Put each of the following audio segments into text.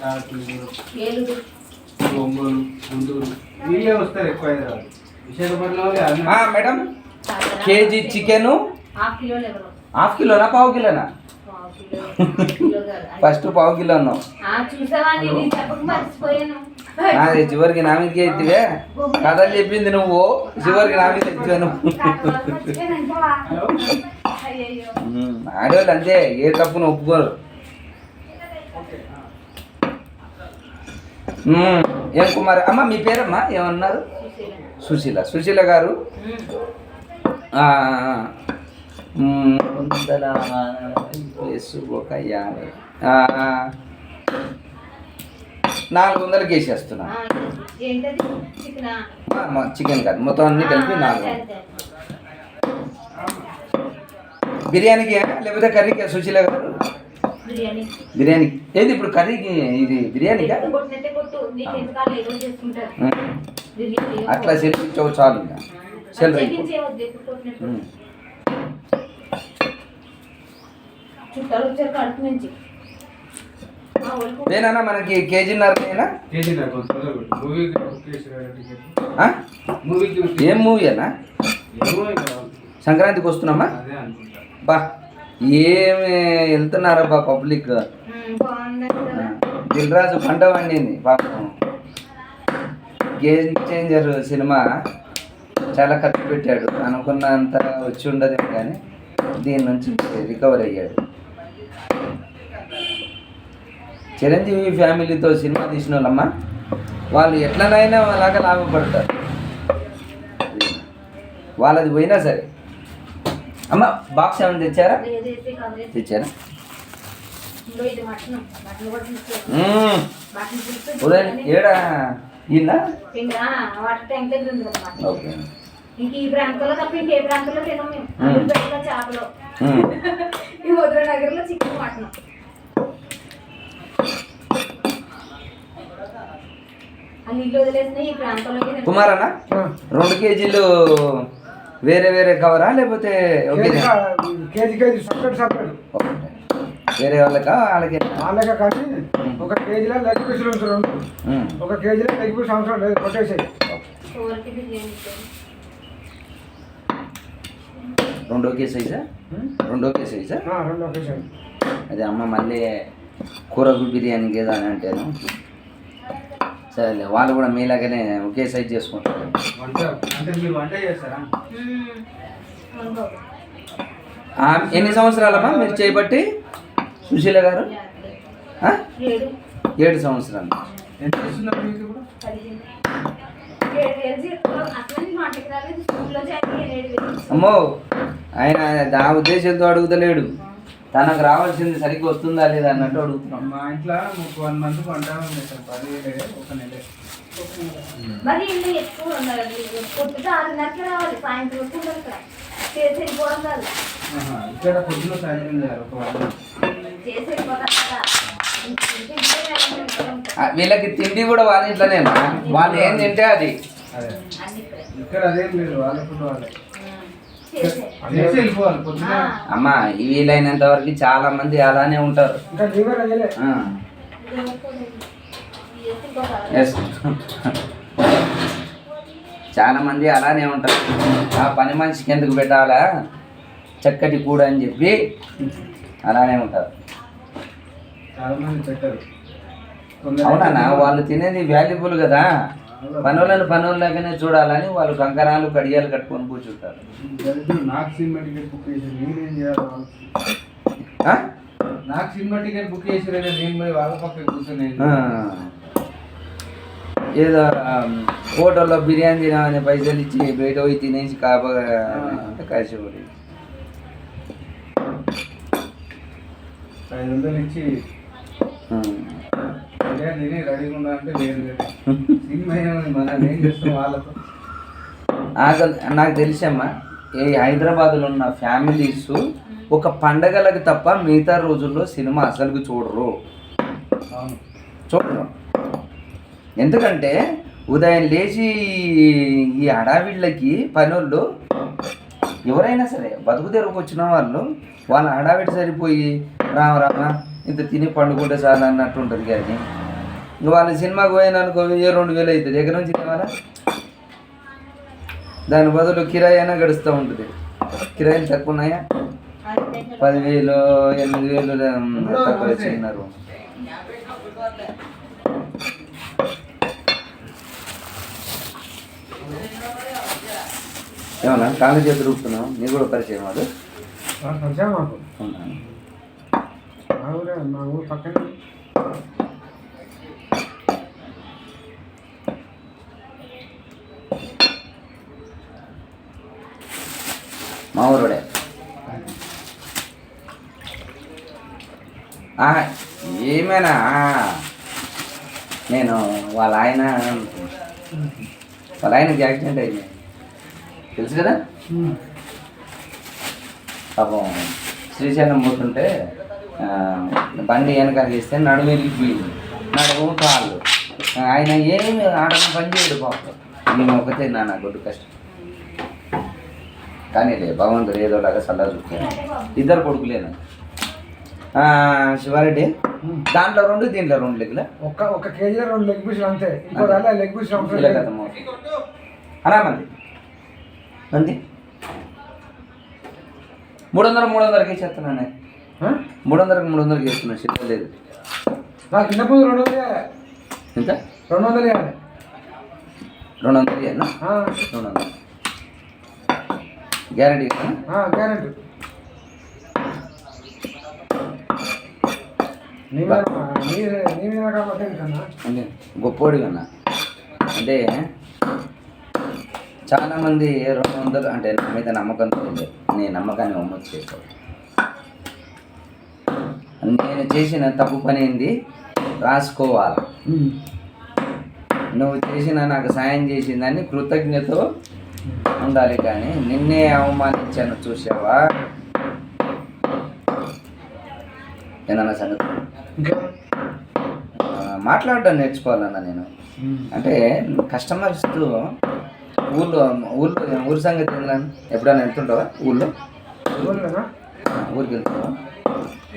తాడేపల్లిగూడెం, ఏలూరు ఒంగోలు గుంటూరు ఇవే వస్తారు ఎక్కువ హైదరాబాద్ విశాఖపట్నం వాళ్ళు మేడం. KG chicken. హాఫ్ కిలోనా పావు కిలోనా. ఫస్ట్ పావు కిలో అన్నావు. నాది చివరికి నా మీదకి ఎత్తివే? కథలు చెప్పింది నువ్వు. చివరికి నా మీద మర్చిపోయానంటావా? అయ్యయ్యో. ఆడవాళ్ళు అంతే ఏ తప్పును ఒప్పుకోరు. ఏం కుమార్ అమ్మ మీ పేరమ్మా? ఏమన్నారు. సుశీల. సుశీల గారు? వందల ప్లస్ ఒక యాభై నాలుగు వందలకి వేసేస్తున్నా ఆ, ఏంటది? చికెనా? కాదు మొత్తం అన్ని కలిపి నాలుగు. బిర్యానీకి లేకపోతే కర్రీకి సుశీల గారు? బిర్యానీ. ఏది ఇప్పుడు కర్రీకి? ఇది బిర్యానీ అట్లా చెల్లించవు చాలు ఇంకా. ఉమ్. చుట్టాలు వచ్చారు కడుపు నుంచి. నేనన్నా మనకి కేజీన్నరనేనా కేజీ నాకు కొంచెం తొందరగా కొట్టు. మూవీకి బుక్ చేసిరా టికెట్ ఆ? మూవీకి బుక్ ఏం మూవీ అన్నా? సంక్రాంతికి వస్తున్నామా? అదే అనుకుంటా. బా ఏమి వెళ్తున్నారబ్బా పబ్లిక్. ఉమ్, బాగుందండి కదా. దిల్ రాజు పంట వండింది పాపం. గేమ్ చేంజర్ సినిమా చాలా ఖర్చు పెట్టాడు. అనుకున్నంత వచ్చి ఉండదు కానీ దీని నుంచి రికవర్ అయ్యాడు. చిరంజీవి ఫ్యామిలీతో సినిమా తీసిన వాళ్ళమ్మా వాళ్ళు ఎట్లనైనా అలాగా లాభపడతారు. వాళ్ళది పోయినా సరే. అమ్మ బాక్స్ ఏమైనా తెచ్చారా. తెచ్చారా? ఉదయం ఏడా? ఈయన ఇంకా ఓకే. ఈ ప్రాంతంలో తప్ప ఇంకే ప్రాంతంలో తినం మేము. చేపలు. ఈ వదిల నగర్లో చికెన్ మటన్. కుమారన్న రెండు కేజీలు వేరే వేరే కవరా లేకపోతే ఒకే కేజీ కేజీ సపరేట్. వేరే వాళ్ళకా వాళ్ళకి? వాళ్ళకే కానీ ఒక కేజీలో లెగ్ పీసులు మ్మ్. ఒక కేజీలో లెగ్ పీస్ అవసరం లేదు కొట్టేసాయి. రెండు ఒకే సైజా? రెండు ఒకే సైజా? రెండు ఒకేసారి అదే అమ్మ మళ్ళీ కూరకు బిర్యానీకి ఏదో అని అంటాను సరేలే వాళ్ళు కూడా మీలాగానే ఒకే సైజ్ చేసుకుంటారు. ఆ, ఎన్ని సంవత్సరాలమ్మా మీరు చేయబట్టి సుశీల గారు ఆ? ఏడు సంవత్సరాలు. అమ్మో ఆయన దా ఉద్దేశంతో అడుగుతలేడు తనకు రావాల్సింది సరిగ్గా వస్తుందా లేదా అన్నట్టు అడుగుతున్నాం. మా ఇంట్లో ఒక వన్ మంత్ వంట ఉంది సార్ పదివేలే ఒక నెల. మరి ఇల్లు ఎక్కువ ఉండాలి పొద్దుట ఆరున్నరకి రావాలి సాయంత్రం వరకు ఉండాలి ఇక్కడ చేసి వెళ్ళిపోవడం కాదు. ఆహా, ఇక్కడ పొద్దున సాయంత్రం చేయాలి ఒక వన్ వీళ్ళకి తిండి కూడా వాళ్ళ ఇంట్లోనేనా వాళ్ళు ఏం తింటే అది. ఇక్కడ అదేం లేదు వాళ్ళ ఫుడ్ వాళ్ళే. అమ్మా వీలైనంత వరకు చాలా మంది అలానే ఉంటారు. చాలా మంది అలానే ఉంటారు. ఆ పని మనిషికి ఎందుకు పెట్టాలా? చక్కటి కూడ అని చెప్పి అలానే ఉంటారు. అవునా వాళ్ళు తినేది వాల్యుబుల్ కదా. పనులను పనుల్లాగానే చూడాలని వాళ్ళు కంకరాలు కడియాలు కట్టుకొని కూర్చుంటారు నాకు సినిమా టికెట్ బుక్ చేసి నేనేం చేయాలి వాళ్ళకి? ఆ? నాకు సినిమా టికెట్ బుక్ చేసి నేను పోయి వాళ్ళ పక్క కూర్చొని. ఏదో హోటల్లో బిర్యానీ తినామని పైసలు ఇచ్చి బయట పోయి తినేసి కాపగా కాసేవాడు ఐదు వందలు ఇచ్చి నాకు నాకు తెలిసమ్మా ఈ హైదరాబాద్లో ఉన్న ఫ్యామిలీస్ ఒక పండగలకు తప్ప మిగతా రోజుల్లో సినిమా అసలుకు చూడరు. చూడరు. ఎందుకంటే ఉదయం లేచి ఈ హడావిళ్ళకి పనుల్లో ఎవరైనా సరే బతుకు తెరకు వచ్చిన వాళ్ళు వాళ్ళ హడావిడి సరిపోయి రామ రామ ఇంత తిని పండుకుంటే చాలు అన్నట్టు ఉంటుంది కానీ ఇంక వాళ్ళ సినిమాకి పోయిననుకో వెయ్యి రెండు వేలు అవుతుంది ఎక్కడి నుంచి తేవాలా దాని బదులు కిరాయి అయినా గడుస్తూ ఉంటుంది. కిరాయిలు తక్కువ ఉన్నాయా? పదివేలు ఎనిమిది వేలు తక్కువ వచ్చినారు ఏమన్నా? కాళ్ళు చేతులు రూపుతున్నావు నీకు కూడా పరిచయం అది పరిచయం? మా ఊరే మా ఊరు పక్కనే. మా ఊరుడే ఏమైనా? నేను వాళ్ళ ఆయన వాళ్ళ ఆయనకి యాక్సిడెంట్ అయింది. తెలుసు కదా? పాపం శ్రీశైలం పోతుంటే బండి వెనకాల ఇస్తే నడుము వెళ్ళిపోయింది నడుము కాళ్ళు. ఆయన ఏమి ఆడన పని చేయడు పాపం. నేను ఒకతే నా నా గొడ్డు కష్టం. కానీ లే భగవంతుడు ఏదోలాగా సల్లా చూపాను ఇద్దరు కొడుకులేను? శివారెడ్డి? దాంట్లో రెండు దీంట్లో రెండు లెగ్గులా? ఒక్క ఒక కేజీలో రెండు లెగ్ పీసులు అంతే. ఇంకో దాంట్లో లెగ్ పీసులు అనా మంది మంది మూడు వందలు మూడు వందలకి ఇచ్చేస్తున్నానే? మూడు వందలకి మూడు వందలకి ఇస్తున్నా శిక్ష లేదు. నాకు చిన్న పూజ రెండు వందలు. ఎంత? రెండు వందలు రెండు వందలు రెండు వందలు. Guarantee guarantee. గొప్పోడి కన్నా. అంటే చాలామంది రెండు వందలు అంటే నా మీద నమ్మకంతో ఉంది నీ నమ్మకాన్ని వమ్మొచ్చు చేసుకోవాలి నేను చేసిన తప్పు పని ఏంది? రాసుకోవాలి. నువ్వు చేసిన నాకు సాయం చేసిందని కృతజ్ఞతతో ఉండాలి కానీ నిన్నే అవమానించాను చూసావా ఏమన్నా సంగతి మాట్లాడడం నేర్చుకోవాలన్నా నేను. అంటే కస్టమర్స్తో ఊళ్ళో ఊళ్ళో ఊరి సంగతి ఏందని ఎప్పుడైనా వెళ్తుంటావా ఊళ్ళో ఊరికి వెళ్తుంటావా?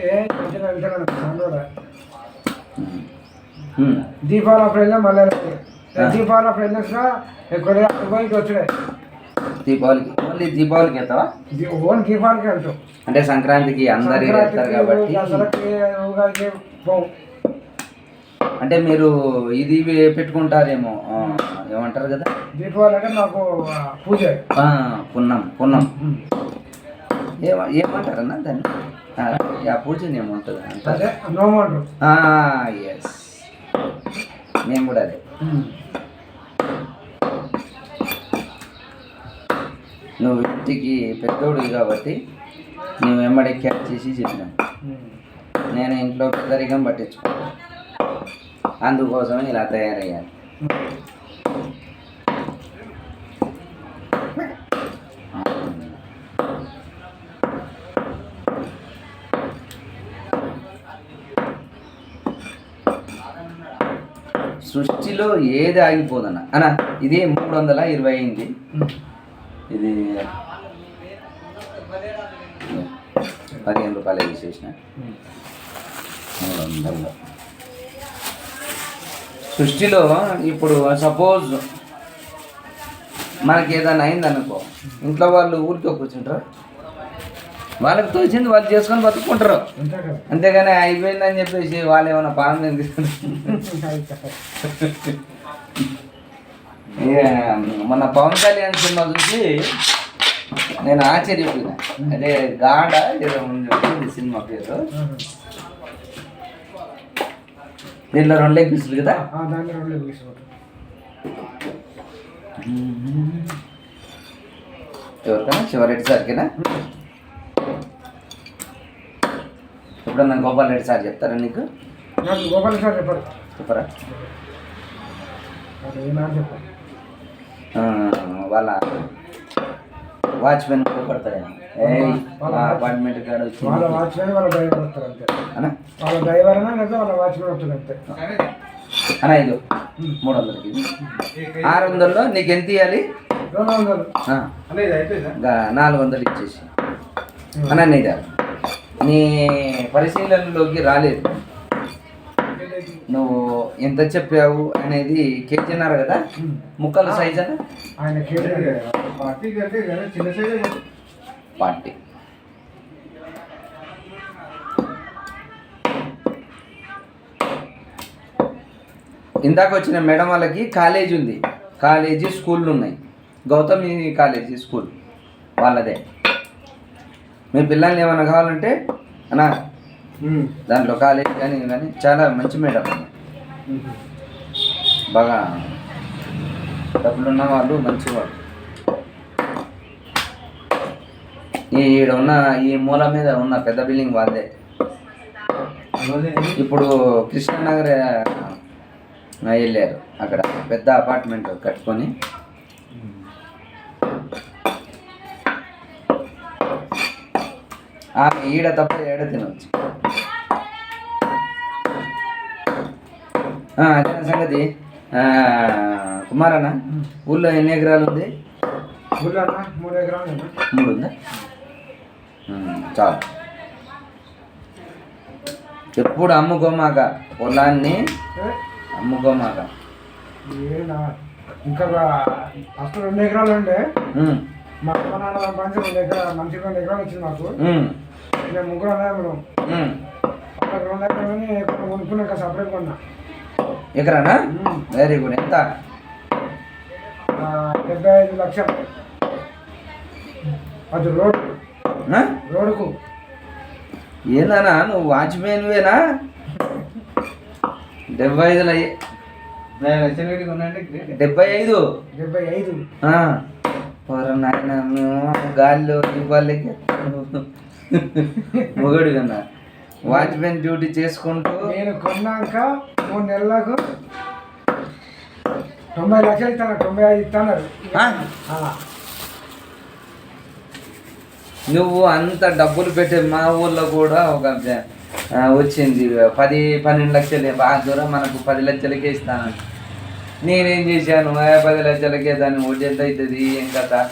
ఏ మంచిగా వెళ్తాను సండోడా ఉమ్. దీపావళి అప్పుడు వెళ్ళా మళ్ళీ. దీపావళి అప్పుడు ఎక్కువ పోయి వచ్చాయి దీపావళికి ఓన్లీ దీపావళికి వెళ్తావా ఓన్ దీపావళికి వెళ్తాం అంటే సంక్రాంతికి అందరు వెళ్తారు కాబట్టి ఉగాదికి పోం. అంటే మీరు ఇది పెట్టుకుంటారేమో ఏమంటారు కదా? దీపావళి అంటే ఆ, పూజ. పున్నం పున్నం. ఏమ ఏమంటారన్నా దాన్ని? ఆ, పూజని ఏముంటుంది అంటారు. ఎస్ మేము కూడా అదే. నువ్వు ఇంటికి పెద్దోడు కాబట్టి నువ్వు వెంబడి క్యాచ్ చేసి చెప్పినావు. నేను ఇంట్లో పెద్దరికం పట్టించుకున్నాను అందుకోసమే ఇలా తయారయ్యాను. సృష్టిలో ఏది ఆగిపోదన్న? అన్న ఇది మూడు వందల ఇరవై అయింది ఇది పదిహేను రూపాయలు వేసేసిన మూడు వందలు సృష్టిలో ఇప్పుడు సపోజ్ మనకి ఏదైనా అయింది అనుకో ఇంట్లో వాళ్ళు ఊరికే కూర్చుంటారు. వాళ్ళకి తోచింది వాళ్ళు చేసుకొని బతుకుంటారు. అంతేగాని అయిపోయిందని చెప్పేసి వాళ్ళు ఏమైనా పానం తీసుకుంటారు మన పవన్ కళ్యాణ్ సినిమా చూసి నేను ఆశ్చర్యపోయినా. అదే గాడ ఏదో ఉంది సినిమా పేరు. దీంట్లో రెండు లెగ్ పీసులు కదా. ఎవరికైనా? శివరెడ్డి సార్కేనా? ఎప్పుడన్నా గోపాల్ రెడ్డి సార్ చెప్తారా నీకు? గోపాల్ సార్ చెప్పారు. చెప్పరా? చెప్పారు. వాళ్ళ వాచ్మెన్ అపార్ట్మెంట్ కాడ వాళ్ళ వాచ్మెన్ వాళ్ళ డ్రైవర్ వస్తారు అంతే. అన్నా? వాళ్ళ డ్రైవర్ అయినా లేదా వాళ్ళ వాచ్మెన్ వస్తారు అంతే. అన్నా ఇది మూడు వందలకి ఆరు వందల్లో నీకు ఎంత ఇవ్వాలి నాలుగు వందలు ఇచ్చేసి. అన్న నీ పరిశీలనలోకి రాలేదు. నువ్వు ఎంత చెప్పావు అనేది కేజీన్నర కదా? ముక్కల సైజ్? అన్న ఆయన పార్టీ చిన్న సైజే పార్టీ. ఇందాక వచ్చిన మేడం వాళ్ళకి కాలేజ్ ఉంది. కాలేజీ స్కూళ్ళు ఉన్నాయి. గౌతమి కాలేజీ స్కూల్ వాళ్ళదే. మీ పిల్లల్ని ఏమైనా కావాలంటే అన్నా దాంట్లో కాలేజ్ కానీ కానీ చాలా మంచి మేడం. బాగా డబ్బులున్న వాళ్ళు మంచివాళ్ళు. ఈ ఈడ ఉన్న ఈ మూల మీద ఉన్న పెద్ద బిల్డింగ్ వాళ్ళదే. ఇప్పుడు కృష్ణనగర్ వెళ్ళారు. అక్కడ పెద్ద అపార్ట్మెంట్ కట్టుకొని. ఈడ తప్ప ఏడ తినవచ్చు అదే సంగతి. కుమారన్న ఊళ్ళో ఎన్ని ఎకరాలు ఉంది? ఊళ్ళో అన్న మూడు ఎకరాలు మూడు ఉందా? చాలు. ఎప్పుడు అమ్ముకోమాక పొలాన్ని? అమ్ముకోమాక. ఇంకా ఫస్ట్ రెండు ఎకరాలు ఉండే. మా అమ్మ నాన్న పంచి రెండు ఎకరాలు మంచి రెండు ఎకరాలు వచ్చింది మాకు. మేము ముగ్గురు ఉమ్. వాళ్ళకి రెండు ఎకరాలని కొనుక్కున్నాక సపరేట్ కొన్నా. ఎకరానా. వెరీ గుడ్ ఎంత? డెబ్బై ఐదు లక్షలు. అది రోడ్ ఆ? రోడ్డుకు. ఏందన్నా నువ్వు వాచ్మెన్వేనా డెబ్బై గ్రేట్ డెబ్బై ఐదు డెబ్బై ఐదు నాయన మేము గాలిలో ఇవ్వాలకి మొగడు కన్నా. వాచ్మెన్ డ్యూటీ చేసుకుంటూ నేను కొన్నాక మూడు నెలలకు తొంభై లక్షలు ఇస్తాను తొంభై ఐదు? ఆ. నువ్వు అంత డబ్బులు పెట్టే మా ఊళ్ళో కూడా ఒక వచ్చింది. పది పన్నెండు లక్షలే. బాగా దూరం మనకు పది లక్షలకే ఇస్తాను. నేనేం చేశాను? "ఏ, పది లక్షలకే దాన్ని వడ్డీ ఎంత అవుతుంది ఏం కథ?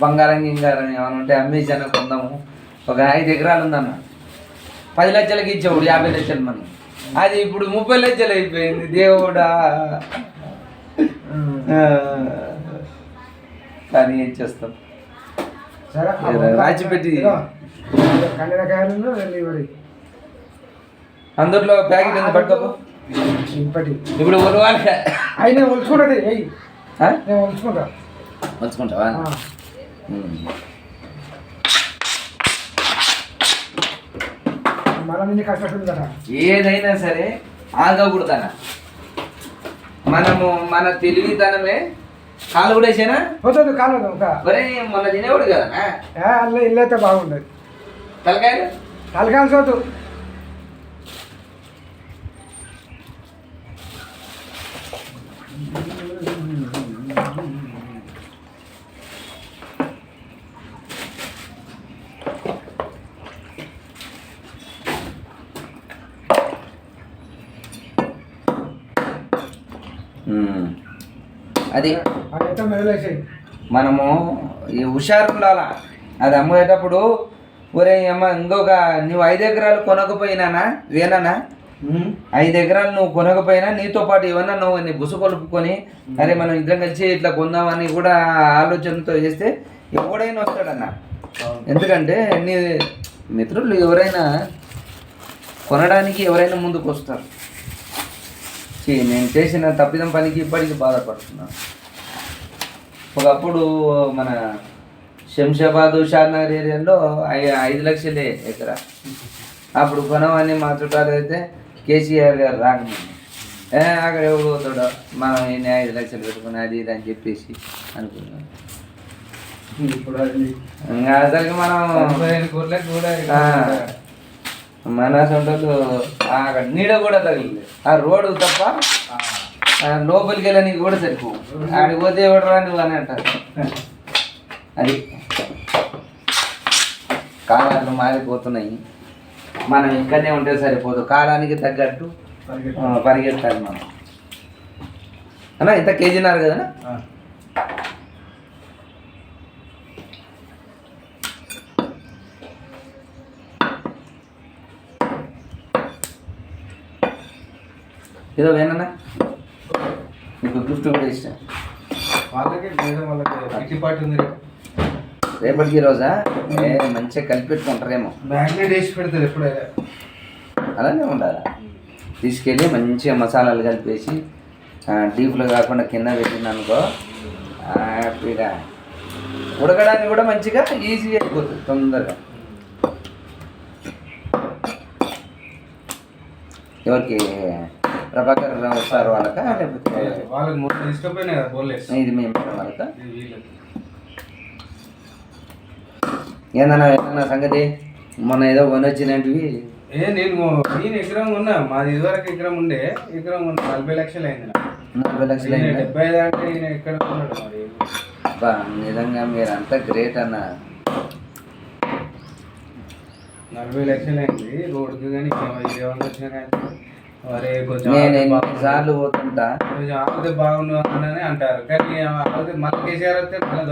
బంగారం గింగారం ఏమైనా ఉంటే అమ్మేసాను కొందాము? ఒక ఐదు ఎకరాలు ఉందన్న. పది లక్షలకి ఇచ్చేవాడు యాభై లక్షలు మనం. అది ఇప్పుడు ముప్పై లక్షలు అయిపోయింది దేవుడా. కానీ ఏం చేస్తాం? రాచిపెట్టి- అందులో ప్యాకెట్ ఎందుకు ఇప్పటి ఇప్పుడు అయినా ఒలుచుకుంటుంది ఎయ్యి ఆ? నేను ఒలుచుకుంటా వచ్చుకుంటావా ఆ. ఉమ్. మళ్ళీ నిన్ను కష్టపడింది కదా ఏదైనా సరే ఆగకూడదన మనము మన తెలివితనమే కాలు కూడా వేసానా? పోతుంది ఒక. ఒరే మొన్న తినేవాడు కదా అల్ల ఇల్లు అయితే బాగుండదు. తలకాయలు? తలకాయలు చోటు అది. మనము ఈ హుషారు ఉండాలా. అది అమ్మేటప్పుడు ఒరే అమ్మ ఇంకొక నువ్వు ఐదు ఎకరాలు కొనకపోయినానా వేనానా? ఐదు ఎకరాలు నువ్వు కొనకపోయినా నీతో పాటు ఏమన్నా నువ్వు నీ బుసు కొలుపుకొని అరే మనం ఇద్దరం కలిసి ఇట్లా కొందామని కూడా ఆలోచనతో చేస్తే ఎవడైనా వస్తాడన్న. ఎందుకంటే నీ మిత్రులు ఎవరైనా కొనడానికి ఎవరైనా ముందుకు వస్తారు నేను చేసిన తప్పిదం పనికి ఇప్పటికీ బాధపడుతున్నాను ఒకప్పుడు మన శంషాబాద్ షాద్నగర్ ఏరియాలో ఐ- ఐదు లక్షలే ఎకరా. అప్పుడు కొనవని మా చుట్టాలు అయితే కేసీఆర్ గారు రాకముందు. ఏ అక్కడ ఎవడు పోతాడో మనం ఎన్ని ఐదు లక్షలు పెట్టుకుని అది ఇది అని చెప్పేసి అనుకున్నాం. ఇప్పుడు ఇంకా అసలు మనం కూడా మన ఉండదు అక్కడ నీడ కూడా తగిలింది. ఆ రోడ్డు తప్ప లోపలికి వెళ్ళడానికి కూడా సరిపో ఆడికి పోతే ఎవడు రా నువ్వు అని అంటారు. అది కాలాలు మారిపోతున్నాయి. మనం ఇక్కడనే ఉంటే సరిపోదు. కాలానికి తగ్గట్టు పరిగెత్తాలి మనం. అన్న ఇంత కేజీనారు కదా ఏదో వేనన్నా నీకు గిఫ్ట్ కూడా ఇష్టం. వాళ్ళకి లేదా వాళ్ళకి కిట్టి పార్టీ ఉంది రేపటికి రోజా? ఏ మంచిగా కలిపి పెట్టుకుంటారేమో. మ్యాగ్నెట్ వేసి పెడతారు ఎప్పుడైనా. అలానే ఉండాలి? తీసుకెళ్ళి మంచిగా మసాలాలు కలిపేసి డీప్లో కాకుండా కింద పెట్టింది అనుకో హ్యాపీగా. ఉడకడానికి కూడా మంచిగా ఈజీగా అయిపోతుంది తొందరగా. ఎవరికి? ప్రభాకర్ రావు సార్ వాళ్ళకా? లేకపోతే ఇది మేము వాళ్ళకా? ఏందన్నా ఏమన్నా సంగతి? మొన్న ఏదో కొని వచ్చినవి ఏ నేను నేను ఎకరం ఉన్నా మాది ఇదివరకు ఎకరం ఉండే. ఎకరం ఉన్న నలభై లక్షలు అయింది. నలభై లక్షలు అయిందా? డెబ్బై ఐదు అంటే ఈయన ఎక్కడ ఉన్నాడు మరి? అబ్బా నిజంగా మీరు అంతా గ్రేట్ అన్న. నలభై లక్షలు అయింది. రోడ్డుకి కానీ ఏమన్నా వచ్చినా కానీ. నేను. ఎన్నిసార్లు పోతుంటా? కొంచెం ఆగితే బాగుండు అని అంటారు. కానీ ఆగితే మళ్ళీ కేసీఆర్ వస్తే మళ్ళీ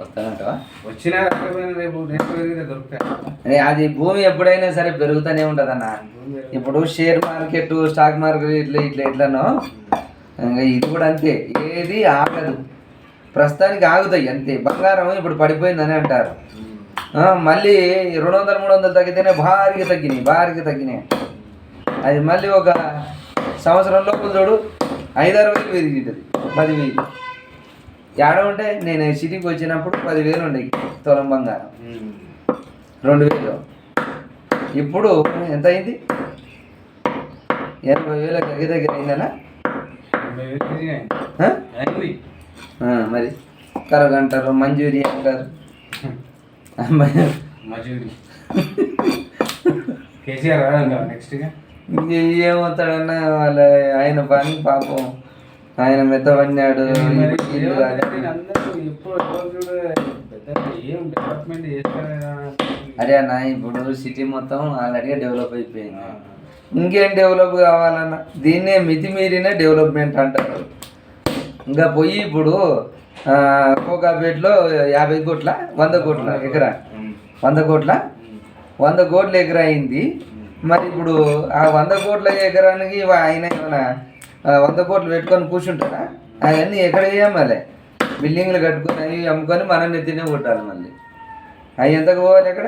వస్తానంటవా వచ్చినా రాకపోయినా రేపు రేపు పెరిగితే దొరుకుతాయి. అదే భూమి ఎప్పుడైనా సరే పెరుగుతూనే ఉంటుంది అన్న ఇప్పుడు షేర్ మార్కెట్ స్టాక్ మార్కెట్ ఇట్లా ఇట్లా ఎట్లనో ఇంకా ఇది కూడా అంతే. ఏది ఆగదు. ప్రస్తుతానికి ఆగుతాయి అంతే. బంగారం ఇప్పుడు పడిపోయిందని అంటారు. మళ్ళీ రెండు వందలు మూడు వందలు తగ్గితేనే భారీగా తగ్గినాయి భారీగా తగ్గినాయి. అది మళ్ళీ ఒక సంవత్సరం లోపల చూడు ఐదారు వేలు పెరిగింటుంది పదివేలు. ఏడ ఉంటే నేను సిటీకి వచ్చినప్పుడు పదివేలు ఉండేవి తులం బంగారం. రెండు వేలు. ఇప్పుడు ఎంత అయింది? ఎనభై వేల దగ్గర దగ్గర అయిందనా? మరి కరగ అంటారు మంజూరి అంటారు మజూరి. కేసీఆర్ రాడంగా నెక్స్ట్గా. ఏమవుతాడన్నా వాళ్ళ ఆయన పని పాపం. ఆయన డెవలప్మెంట్ చేస్తారా అరే అన్న ఇప్పుడు సిటీ మొత్తం ఆల్రెడీ డెవలప్ అయిపోయింది. ఇంకేం డెవలప్ కావాలన్న? దీన్నే మితిమీరిన డెవలప్మెంట్ అంటారు. ఇంకా పోయి ఇప్పుడు కోకాపేటలో యాభై కోట్ల వంద కోట్ల ఎకరా. వంద కోట్ల? వంద కోట్ల ఎకరా అయింది. మరి ఇప్పుడు ఆ వంద కోట్ల ఎకరానికి ఆయన ఏమైనా వంద కోట్లు పెట్టుకొని కూర్చుంటారా అవన్నీ ఎక్కడ చేయాలి బిల్డింగ్లు కట్టుకొని అవి అమ్ముకొని మనం నెత్తినే కొట్టాలి మళ్ళీ. అవి ఎంతకు పోవాలి ఎక్కడ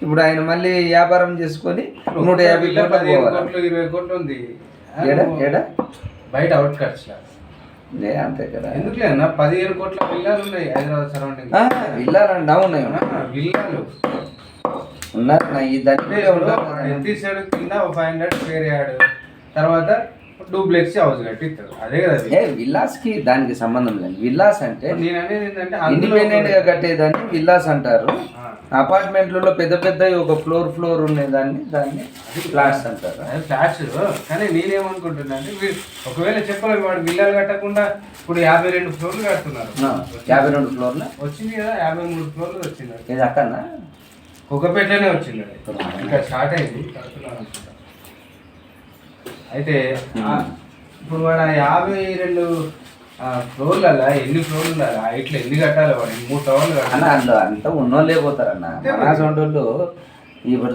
ఇప్పుడు ఆయన మళ్ళీ వ్యాపారం చేసుకొని నూట యాభై కోట్లు ఇరవై కోట్లు ఉంది. బయట అవుట్ లే అంతే కదా. ఎందుకు అన్న? పదిహేను కోట్ల విల్లాలు ఉన్నాయి హైదరాబాద్ సరౌండింగ్ ఆ, విల్లాలండి అవును విల్లాలు. ఉన్నారు నా ఈ ఉన్నారు ఎంత ఇస్తాడు కింద ఒక ఫైవ్ హండ్రెడ్ స్క్వేర్ యార్డ్. తర్వాత డూప్లెక్స్ హౌస్ కట్టిస్తారు. అదే కదా విల్లాస్కి దానికి సంబంధం లేదు. విల్లాస్ అంటే నేను అనేది ఏంటంటే ఇండిపెండెంట్గా కట్టేదాన్ని విల్లాస్ అంటారు. అపార్ట్మెంట్లలో పెద్ద పెద్ద ఒక ఫ్లోర్ ఫ్లోర్ ఉండేదాన్ని దాన్ని ఫ్లాట్స్ అంటారు. అదే ఫ్లాట్స్ కానీ నేనేమనుకుంటున్నా అంటే ఒకవేళ చెప్పాలి వాడు విల్లాలు కట్టకుండా ఇప్పుడు యాభై రెండు ఫ్లోర్లు కడుతున్నారు. యాభై రెండు ఫ్లోర్ల? వచ్చింది కదా యాభై మూడు ఫ్లోర్లు వచ్చింది. ఇది అక్కడనా కుక్కపేటలోనే వచ్చింది. ఇంకా స్టార్ట్ అయింది కడుతున్నారు అనుకుంటా. అయితే ఇప్పుడు వాడు యాభై రెండు ఫ్లోర్లలో ఎన్ని ఇట్లా ఎన్ని కట్టాలి వాడు? మూడు టవర్లు అన్న కట్టాలి అందులో అంతా ఉన్నోళ్ళే పోతారన్న ఇప్పుడు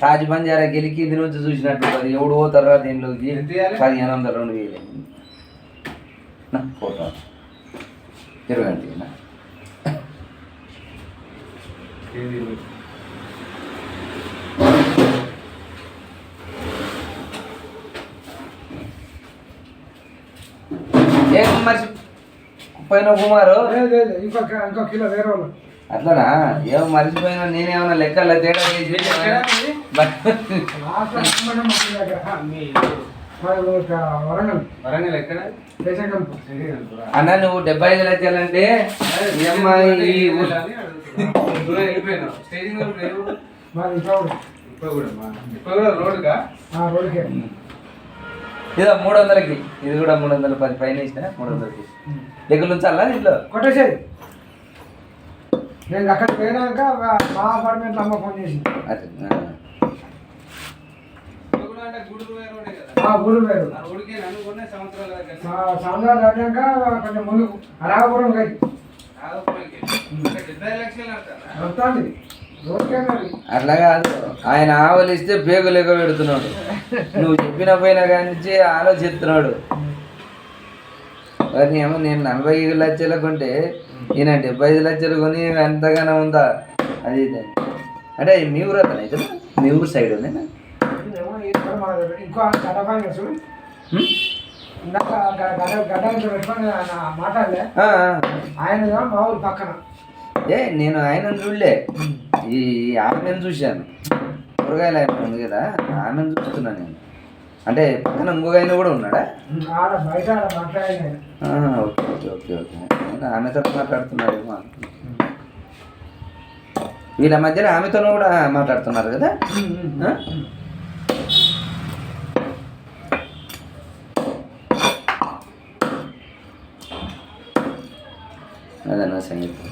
తాజ్ బంజారాకి వెళ్ళి కింది నుంచి చూసినట్టు అది ఎవడు పోతారా దీనిలోకి? పదిహేను వందలు రెండు వేలు. ఫోటో ఇరవై ఒకటి ఏం మర్చి పోయిన కుమారు ఇంకొక ఇంకో కిలో వేరే వాళ్ళు. అట్లనా? ఏమో మర్చిపోయినా నేనేమన్నా లెక్కల తేడా చేసి అన్న నువ్వు డెబ్బై ఐదు లక్షలంటే ఈ అమ్మాయి ఈ ఊ- స్టేజింగ్లో లేవు. మరి ఇంకా కూడా ఇప్పుడు కూడా మా- ఇప్పుడు కూడా రోడ్డుగా రోడ్డుకే? ఇదో మూడు వందలకి ఇది కూడా మూడు వందల పది పైన ఇచ్చిన మూడు వందలకి లెక్కలు ఉంచాలా దీంట్లో. కొట్టేసేది నేను అక్కడికి పోయినాక మా- అపార్ట్మెంట్లో అమ్మ ఫోన్ చేసి సంవత్సరాల దాటాక కొంచెం ముందు రాఘపురం గది రాఘపురంకి. అంటే డెబ్బై లక్షలు అంటారా? వస్తుంది. అట్లా కాదు. ఆయన ఆవలిస్తే పేగు పెడుతున్నాడు. నువ్వు చెప్పిన పోయినా కానీ నుంచి ఆలోచిస్తున్నాడు. కానీ ఏమో నేను నలభై ఐదు లక్షలు కొంటే ఈయన డెబ్బై ఐదు లక్షలు కొని ఎంతగానో ఉందా? అది. అంటే మీ ఊరు అతను అయితే మీ ఊరు సైడ్ ఉంది ఆయన మా ఊరు పక్కన. ఏ నేను ఆయన చూడలే. ఈ ఆమెను చూశాను కూరగాయలు ఆయన ఉంది కదా ఆమెను చూస్తున్నా నేను అంటే పక్కన ఇంకొక ఆయన కూడా ఉన్నాడా ఆడ బయట ఆడ మాట్లాడాలి ఆయన ఆ, ఓకే ఓకే ఓకే ఓకే నేను ఆమెతో మాట్లాడుతున్నాడేమో అనుకున్నా. వీళ్ళ మధ్యలో ఆమెతో కూడా మాట్లాడుతున్నారు కదా ఆ? అదన్నా సంగతి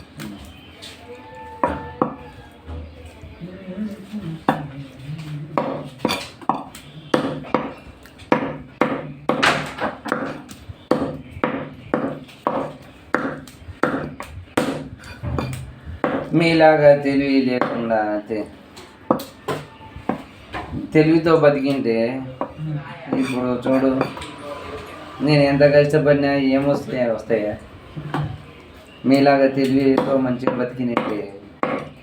మీలాగా తెలివి లేకుండా తెలివితో బతికింటే ఇప్పుడు చూడు నేను ఎంత కష్టపడినా ఏమొస్తాయా వస్తాయా మీలాగా తెలివితో మంచిగా బతికినట్టే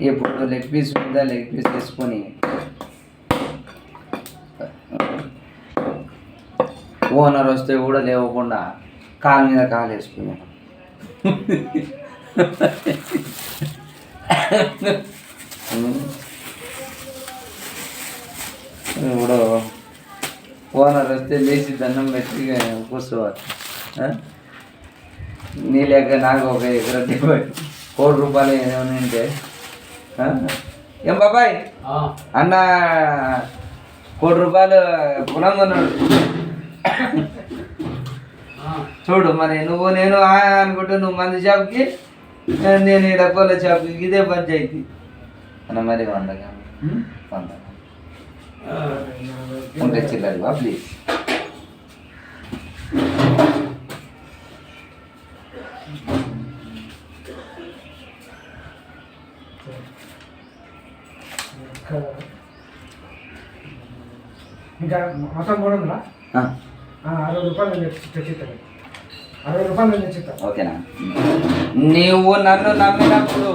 ఇప్పుడు లెగ్ పీస్ ఉందా లెగ్ పీస్ తీసుకొని ఓనర్ వస్తే కూడా లేవకుండా కాలు మీద కాలు వేసుకున్నాను. ఇప్పుడు ఓనర్ వస్తే లేచి దండం పెట్టి కూర్చోవాలి? నీ లేక నాకు ఒక ఎకరం కోటి రూపాయలు ఏమైనా ఉంటే? ఏం బాబాయ్? అన్న కోటి రూపాయలు పొలం కొన్నాడు. చూడు మరి నువ్వు నేను అనుకుంటే నువ్వు మంది షాప్కి నేను ఈ డబ్బాల షాప్కి ఇదే పంచాయతీ అన్న మరి వందగా వంద ఉంటే చిల్లరు ప్లీజ్. ఇంకా మొత్తం మూడు ఉందా అరవై రూపాయలు నేను ఓకేనా? నీవు నన్ను నమ్మినప్పుడు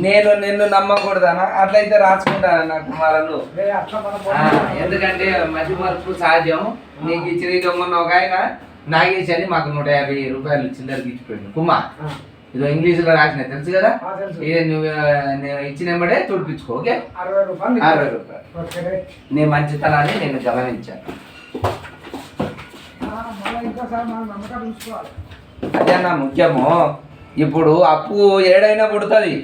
నేను నిన్ను నమ్మకూడదనా? అట్లయితే రాసుకుంటాను నా కుమారులు. ఎందుకంటే మధ్య మార్పు సహజం నీకు ఇచ్చిన దొంగన్న ఒక ఆయన నాగేష్ అని మాకు నూట యాభై రూపాయలు చిల్లర ఇచ్చిపోయింది కుమార్ ఇదో ఇంగ్లీషులో రాసిన తెలుసు కదా. ఇది నువ్వు ఆ, నేను ఇచ్చినమ్మడే తుడిపించుకో ఓకే? అరవై రూపాయలు. నీ మంచితనాన్ని నేను గమనించాను. అదే అన్న ముఖ్యము. ఇప్పుడు అప్పు ఏడైనా పుడుతుంది.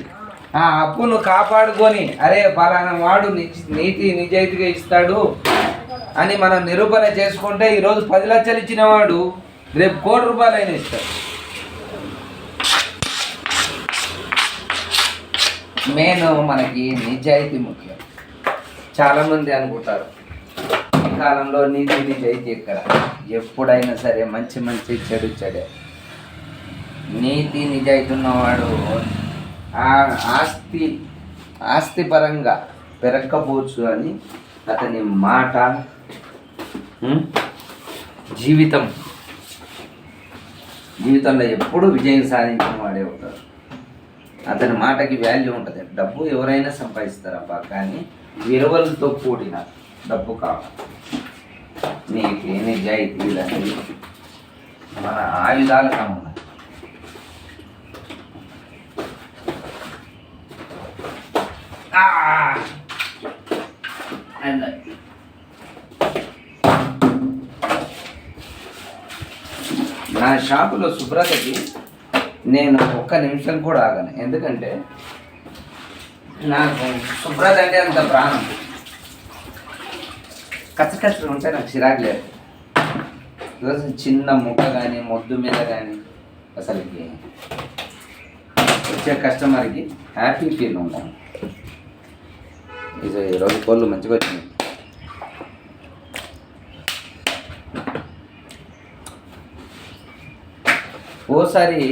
ఆ అప్పును కాపాడుకొని అరే పలానా వాడు నీతి నిజాయితీగా ఇస్తాడు అని మనం నిరూపణ చేసుకుంటే ఈరోజు పది లక్షలు ఇచ్చిన వాడు రేపు కోటి రూపాయలు అయినా ఇస్తాడు. మెయిన్ మనకి నిజాయితీ ముఖ్యం. చాలామంది అనుకుంటారు ఈ కాలంలో నీతి నిజాయితీ ఎక్కడ? ఎప్పుడైనా సరే మంచి మంచి చెడు చెడే. నీతి నిజాయితీ ఉన్నవాడు ఆ ఆస్తి ఆస్తి పరంగా పెరగకపోవచ్చు అని అతని మాట జీవితం. జీవితంలో ఎప్పుడు విజయం సాధించిన వాడే అవుతాడు అతని మాటకి వాల్యూ ఉంటుంది. డబ్బు ఎవరైనా సంపాదిస్తారబ్బా కానీ విలువలతో కూడిన డబ్బు కావాలి నీతి నిజాయితీ ఇలాంటివి మన ఆయుధాలు సంబంధం. నా షాపులో శుభ్రతకి నేను ఒక్క నిమిషం కూడా ఆగను. ఎందుకంటే నాకు శుభ్రత అంటే అంత ప్రాణం. కచ్చకచ్చలు ఉంటే నాకు చిరాకు లేదు. ఈరోజు చిన్న ముక్క కానీ మొద్దు మీద కానీ అసలుకి వచ్చే కస్టమర్కి హ్యాపీ ఫీల్ ఉంటాను. ఇది ఈరోజు కోళ్ళు మంచిగా వచ్చింది ఓసారి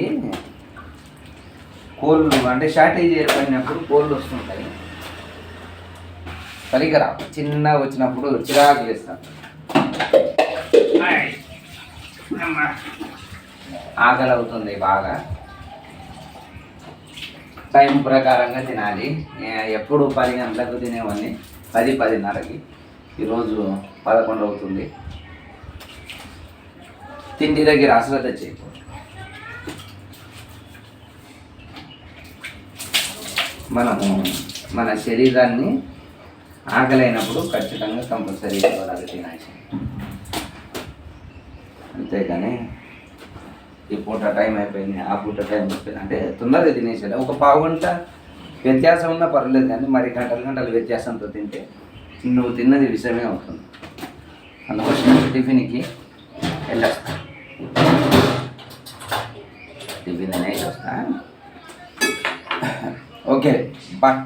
కోళ్ళు అంటే షార్టేజ్ ఏర్పడినప్పుడు కోళ్ళు వస్తుంటాయి. సరిగ్గా చిన్నగా వచ్చినప్పుడు చిరాకు అమ్మా. ఆకలి అవుతుంది బాగా. టైం ప్రకారంగా తినాలి. ఎప్పుడు పది గంటలకు తినేవాడిని? పది పదిన్నరకి. ఈరోజు పదకొండు అవుతుంది. తిండి దగ్గర అశ్రద్ధ చేయకూడదు మనము మన శరీరాన్ని ఆకలైనప్పుడు ఖచ్చితంగా కంపల్సరీ అది తినాల్సి అంతేగాని ఈ పూట టైం అయిపోయింది ఆ పూట టైం అయిపోయింది. అంటే తొందరగా తినేసేది ఒక పావు గంట వ్యత్యాసం ఉన్నా పర్లేదు కానీ మరి గంటలు గంటలు వ్యత్యాసంతో తింటే నువ్వు తిన్నది విషయమే అవుతుంది. అందుకోసం టిఫిన్కి వెళ్ళొస్తా. టిఫిన్ అనేసి వస్తా. Okay bye.